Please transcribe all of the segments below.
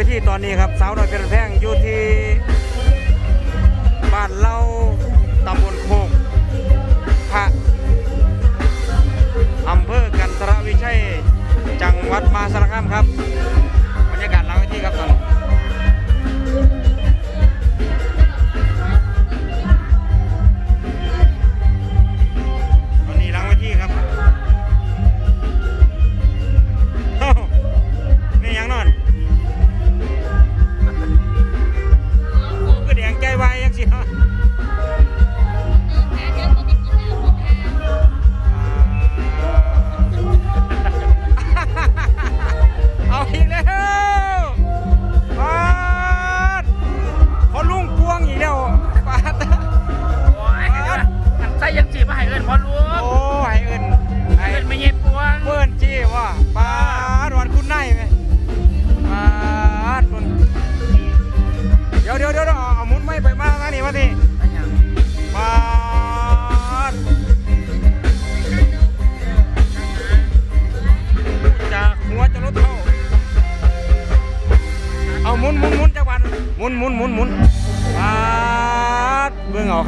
วทีตอนนี้ครับสาวน้อยเป็นแพงอยู่ที่บ้านเล่าตำบลโคกพระอำเภอกันทรวิชัย จังหวัดมาสารคามครับ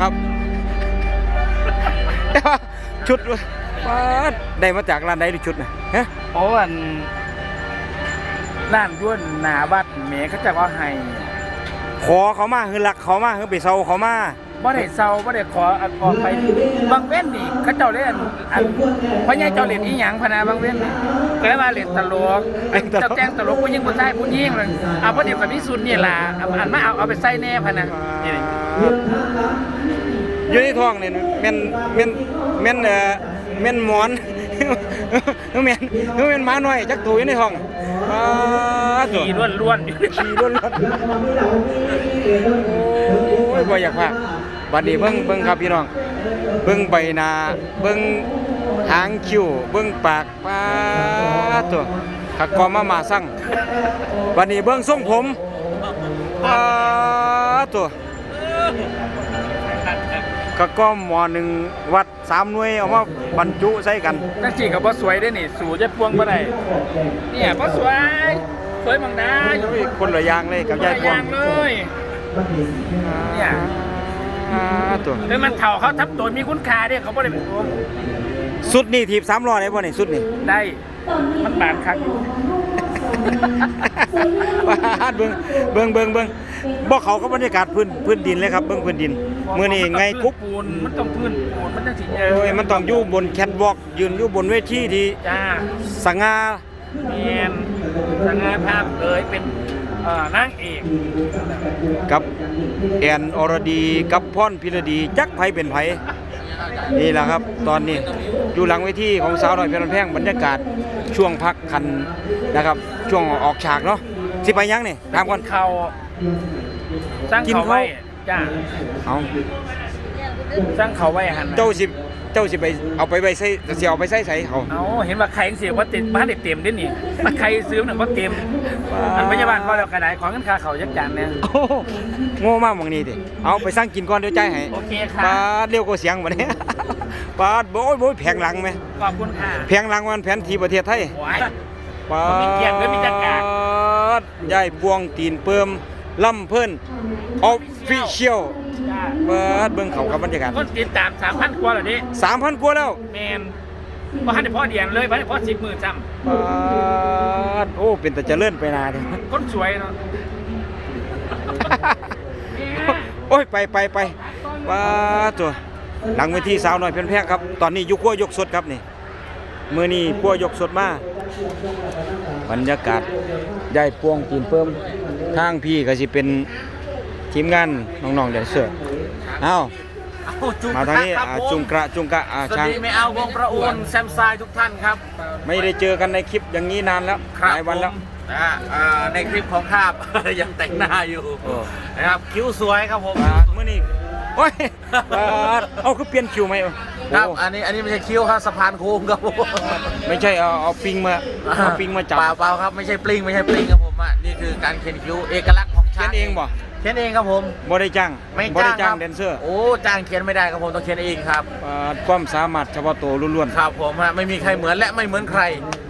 ครับ แต่ว่าชุดปาดได้มาจากร้านใดดูชุดนะฮะโอ้อันร้านด้วนหนาบัดเมเขาจะว่าให้ขอเขามาคือหลักเขามาคือไปเซาเขามาบ่ได้เซาบ่ได้ขออันออกไปบางเว้นนี่เขาเจ้าเล่นอันพ่อใหญ่เจ้าเล่นอีหยังพะนาบางเว้นนี่ก็เลยมาเล่นตลกเจ้าแกล้งตลกผู้หญิงผู้ชายผู้หญิงเลยเอาพอดีกับพิสุทธิ์นี่ล่ะเอาอันมาเอาเอาไปใส่แน่พะนะนี่ อยู่ในท้องนี่แม่นแม่นแม่นเอ่อแม่นหมอนแม่นแม่นหมาน้อยจักตัวอยู่ในท้องปาดตัวขี่ล้วนๆอยู่ขี่ล้วนๆโอ้ยบ่อยากพากบัดนี้เบิ่งเบิ่งครับพี่น้อง เบิ่งใบหน้าเบิ่งหางคิ้วเบิ่งปากปาดตัวขักกอมามาสั่งบัดนี้เบิ่งทรงผมปาดตัว ก็ก็หมอหนึ่งวัดสามหน่วยเอามาบรรจุใส่กันนักจีกับบ่สวยได้นี่ สู่จะพวงบ่ได้เนี่ยบ่สวย สวยมังได้อุ้ยคนละอย่างเลยกับยายพวงเลยเนี่ยอ่าตัวคือมันเถ่าเขาทับตัวมีคุณค่าเด้เขาบ่ได้เป็นพวงสุดนี่ถีบสามล้อได้บ่นี่สุดนี่ได้ มันบานคักอยู่ปาดเบิ่งเบิ่งเบิ่งเบิ่งบ่เขาก็บรรยากาศพื้นพื้นดินเลยครับเบิ่งพื้นดิน มื้อนี้ไงกุ๊บปูนมันต้องพื้นปูนมันต้องสิเยโอ้ยมันต้องอยู่บนแคทวอล์กยืนอยู่บนเวทีที่จ้าสง่าเมียนสง่าภาพเลยเป็นเอ่อนางเอกกับแอนอรดีกับพรพิรดีจักไผเป็นไผนี่แหละครับ ตอนนี้อยู่หลังเวทีของสาวน้อยเพลินแพงบรรยากาศช่วงพักคันนะครับ ช่วงออกฉากเนาะสิไปยังนี่ถามก่อน เขาสร้างกินเขาเขา ไว้ จ้าเอาสร้างเขาไว้หันน่ะเจ้าสิเจ้าสิไปเอาไปไว้ใส่เสียเอาไปใส่ใส่เขา เอาเห็นว่าใครเสียว่าเต็มบ้านเด็กเต็มด้วยนี่มันใครซื้อหนึ่งว่าเต็มอันพยาบาลก็แล้วกระไดของกันค่าเขายักจานเนี่ยโอ้โหโง่มากหมองนี้ดิเอาไปสร้างกินก่อนเดี๋ยวใจายให้โอเคปาค่ะดเร็วกว่าเสียงวันนี้ ปาดโอ้ยโอ้ยแผงหลังไหมขอบคุณค่ะแผงหลังวันแผนที่ประเทศไทยหวายปามีเกียรติด้วยมีจักรดยายพวงตีนเปิมล่ำเพิ่นออฟ ฟิเชียลจ้าเปิดเบิ่งเขากับบรรยากาศคนติดตามสามพันกว่าแล้วนี่สามพันกว่าแล้วแมนพอให้พ่อเดียนเลยพอให้พ่อสิบหมื่นจปาดโอ้เป็นแต่เจริญไปนาเด้ำคนสวยเนาะโอ้ยไปไปไปปาดตัวหลังเวทีสาวน้อยเพียนแพงครับ ตอนนี้อยุคขั้วยกสดครับนี่มือนี้ขั้วยกสดมาบรรยากาศยายพวงตีนเปิมทางพี่ก็สิเป็น ทีมงานน้องๆแดนเซอร์เอ้าเอาจุงมาทางนี้ครับอ่าผมจุงกระจุงกระอ่าสวัสช่างดีไม่เอาวงประอูนแซมซายทุกท่านครับ ไม่ได้เจอกันในคลิปอย่างนี้นานแล้วหลายวันแล้วผมอ่าอ่าในคลิปของคาบยังแต่งหน้าอยู่โอ้นะครับคิ้วสวยครับผมปาดมื้อนี้โอ้ยปาดเอาคือเปลี่ยนคิวไหมโอ้ครับอันนี้อันนี้ไม่ใช่คิ้วครับสะพานโค้งครับผมไม่ใช่เอาเอาปิงมาเอาปิงมาจับเปล่าเปล่าครับไม่ใช่ปลิงไม่ใช่ปลิงครับผมอะนี่คือการเขียนคิ้วเอกลักษณ์ของเขีช้ายงนเองบ่ค เขียนเองครับผม บ่ได้จ้างไม่บ่ได้จ้างจ้างครับแดนเซอร์โอ้จ้างเขียนไม่ได้ครับผมต้องเขียนเองครับอ่าความสามารถเฉพาะตัวล้วนครับผมฮะไม่มีใครเหมือนและไม่เหมือนใคร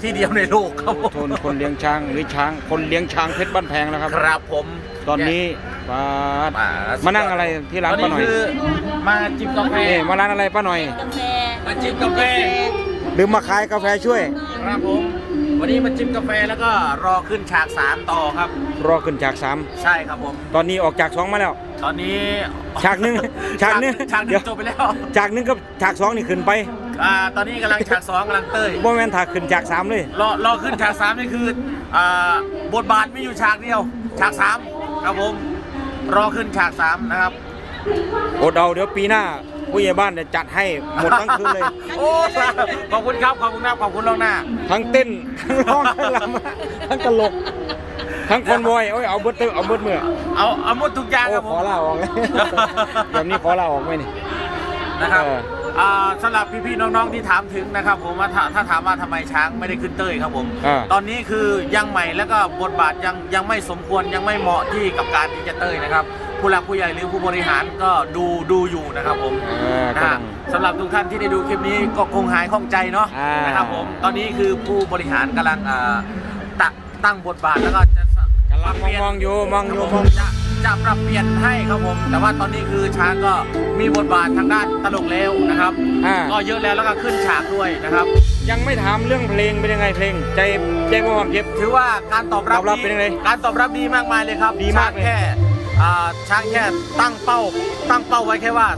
ที่เดียวในโลกครับผมๆทนคนเลี้ยงช้างหรือช้างคนเลี้ยงช้างเพชรบ้านแพงแล้วครับ ครับผมตอนนี้ป้าดมามานั่งอะไรที่ร้านตอนป้านี้หน่อยคือมาจิบกาแฟเอ๊ะมาร้านอะไรป้าหน่อย กาแฟมาจิบกาแฟหรือมาขายกาแฟช่วย ครับผม วันนี้มาจิบกาแฟแล้วก็รอขึ้นฉากสามต่อครับ รอขึ้นจากสามใช่ครับผม ตอนนี้ออกจากสองมาแล้ว ตอนนี้ฉากหนึ่งฉากหนึ่งฉากหเดี๋นึ่ยวงจบไปแล้วฉากหนึงกับฉากสองนี่ขึ้นไปอ่าตอนนี้กำลังฉากสองกำลังเต้ยบ่แม่นถากขึ้นฉากสามเลยรอรอขึ้นฉากสามนี่คืออ่าบทบาทมีอยู่ฉากเดียว ฉากสามครับผม รอขึ้นฉากสามนะครับอดเอาเดี๋ยวปีหน้า ผู้ใหญ่บ้านจะจัดให้หมดทั้งคืนเลย โอ้ขอบคุณครับขอบคุณครับขอบคุณล่วงหน้า ทั้งเต้น ทั้งร้องทั้งรำทั้งตลก ทั้งคนบอยโอ้ยเอาเบิดเตอเอาเบิดเมื่อเอาเอาหมดทุกอย่างโอ้ครับผขอมลาออกเลยแบบนี้ขอลาออกไหมนี่ นะครับเออ อ่าสำหรับพี่ๆน้องๆที่ถามถึงนะครับ ผมว่าถ้าถ้าถามว่าทำไมช้างไม่ได้ขึ้นเต้ยครับผม อ่า ตอนนี้คือยังใหม่แล้วก็บทบาทยังยังไม่สมควรยังไม่เหมาะที่กับการที่จะเต้ยนะครับ ผู้หลักผู้ใหญ่หรือผู้บริหารก็ดูดูอยู่นะครับผมเออนะกำฮะลังสำหรับทุกท่านที่ได้ดูคลิปนี้ก็คงหายข้องใจเนาะอ่านนะครับผมตอนนี้คือผู้บริหารกำลังอ่าตะตั้งบทบาทแล้วก็จะสกำลังมองมองอยู่มองอยู่มอง จะจะปรับเปลี่ยนให้ครับผม แต่ว่าตอนนี้คือช้างก็มีบทบาททางด้านตลกแล้วนะครับ อ่าก็เยอะแล้วแล้วก็ขึ้นฉากด้วยนะครับ ยังไม่ถามเรื่องเพลงเป็นยังไงเพลง ใจใจบ่ความเจ็บ ถือว่าการตอบรับตอบรับเป็นยังไงการตอบรับดีมากมายเลยครับดีมากเลย ช้งแค่อ่า ช้างแค่ตั้งเป้า ตั้งเป้าไว้แค่ว่า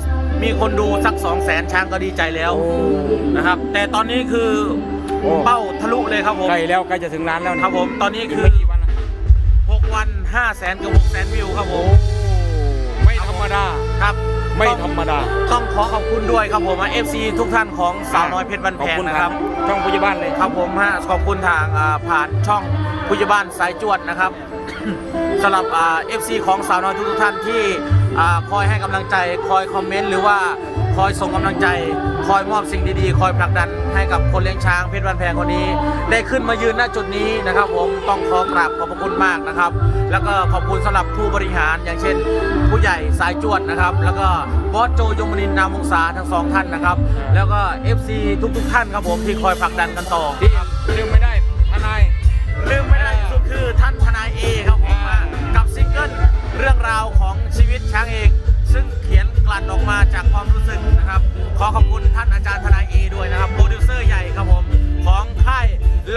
มีคนดูสัก2 0 0แสนช้างก็ดีใจแล้วนะครับ แต่ตอนนี้คือโอ้ เป้าทะลุเลยครับผมใกล้แล้วใกล้จะถึงล้านแล้วครับผมตอนนี้อีกคือ ไม่กี่วันละ6 วัน5แสนกับ6แสนวิวครับผโอ้มไม่ธรรมดา ครับไม่ต้องธรรมดาต้องขอขอบคุณด้วยครับผมเอฟซีทุกท่านของสาวน้อยเพชรบันขอบแพงคุณนะคครัรับบช่องผู้ใหญ่บ้านเลย ครับผมฮะขอบคุณทางอ่าผ่านช่องผู้ใหญ่บ้านสายจวดนะครับ สำหรับเอฟซีของสาวน้อยทุกๆท่านที่คอยให้กำลังใจ คอยคอมเมนต์หรือว่าคอยส่งกำลังใจ คอยมอบสิ่งดีๆ คอยผลักดันให้กับคนเลี้ยงช้างเพชรบันแพงคนนี้ ได้ขึ้นมายืนณจุดนี้นะครับ ผมต้องขอกราบขอบพระคุณมากนะครับ แล้วก็ขอบคุณสำหรับผู้บริหารอย่างเช่น ผู้ใหญ่สายจวดนะครับ แล้วก็บอสโจยมนินนามวงศาทั้งสองท่านนะครับ แล้วก็ FC ทุกๆท่านครับผมที่คอยผลักดันกันต่อที่ลืมไม่ได้ ที่สุดคือท่านทนายเอครับผมกับซิงเกิลเรื่องราวของชีวิตช้างเอง ซึ่งเขียนกลั่นออกมาจากความรู้สึกนะครับ ขอขอบคุณท่านอาจารย์ทนายเอด้วยนะครับโปรดิวเซอร์ใหญ่ครับผมของค่าย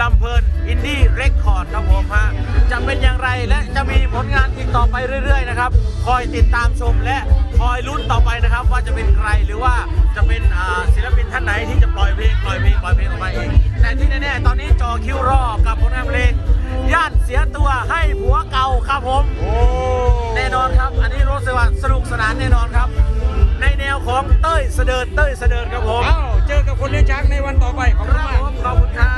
ลำเพลินอินดี้เรคคอร์ดครับผมฮะจะเป็นอย่างไรและจะมีผลงานอีกต่อไปเรื่อยๆนะครับ คอยติดตามชมและคอยลุ้นต่อไปนะครับ ว่าจะเป็นใครหรือว่าจะเป็นศิลปินท่านไหนที่จะปล่อยเพลงปล่อยเพลงปล่อยเพลงออกมาเองแต่ที่แน่ๆตอนนี้จอคิวรอกับผลงานเพลง ย่านเสียตัวให้ผัวเก่าครับผมโอ้แน่นอนครับ อันนี้รู้สึกว่าสนุกสนานแน่นอนครับ ในแนวของเต้ยเสดิร์ดเต้ยเสดิร์ดครับผมเอ้าเจอกับคนเลี้ยงช้างในวันต่อไป ขอบคคุณรับมากผมขอบคุณครับ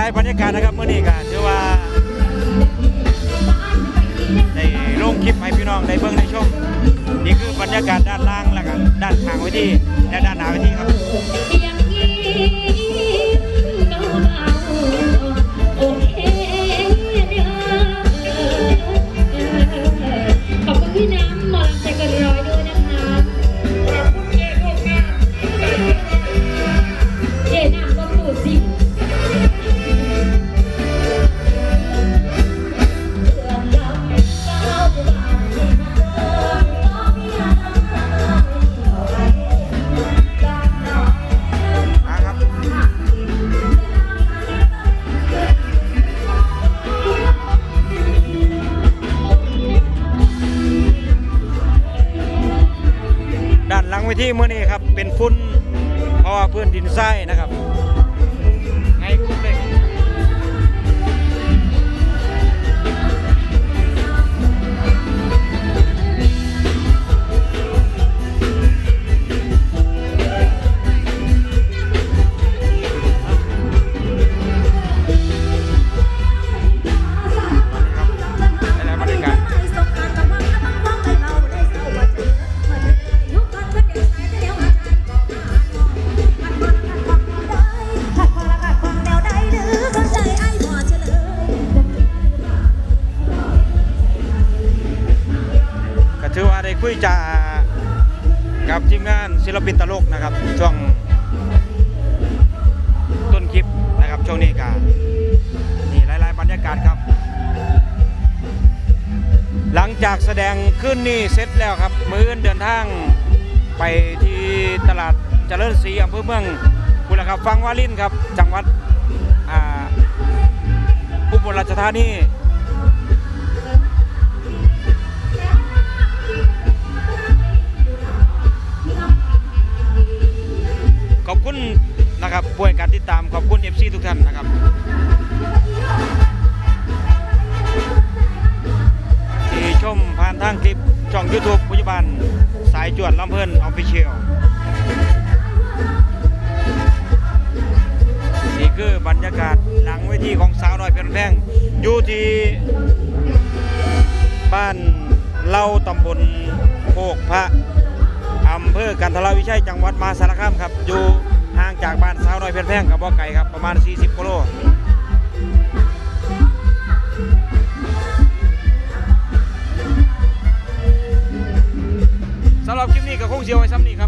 ลายๆบรรยากาศนะครับเมื่อนี้ก็ถือว่าได้ลงคลิปให้พี่น้องได้เบื้องในช่วงนี่คือบรรยากาศด้านล่างแล้วก็ด้านทางเวทีและด้านหน้าเวทีครับ ทีเมื่อนี้ครับเป็นฟุ้นเพราะว่าพื้นดินทรายนะครับ ยจากับทีมงานศิลปินตลกนะครับ ช่วงต้นคลิปนะครับช่วงนี้ก็นี่หลายๆบรรยากาศครับ หลังจากแสดงขึ้นนี่เสร็จแล้วครับ มื้อเดินทางไปที่ตลาดเจริญศรีอำเภอเมืองคุณละครับฟังวาลินครับ จังหวัดอุบลราชธานี คุณนะครับผู้การติดตามขอบคุณ FC ทุกท่านนะครับที่ชมผ่านทางคลิปช่อง YouTube ปัจจุบันสายจวดลำเพลินออฟฟิเชียลนี่คือบรรยากาศหลังเวทีของสาวน้อยเพลินแพงอยู่ที่บ้านเล่าตำบลโคกพระอำเภอกันทรวิชัยจังหวัดมาสารคามครับอยู่ อยเพชรแพงกับบ่อไก่ครับประมาณ 40กิโลสำหรับคลิปนี้ก็คงเสียวไว้ซ้ำนี่ครับ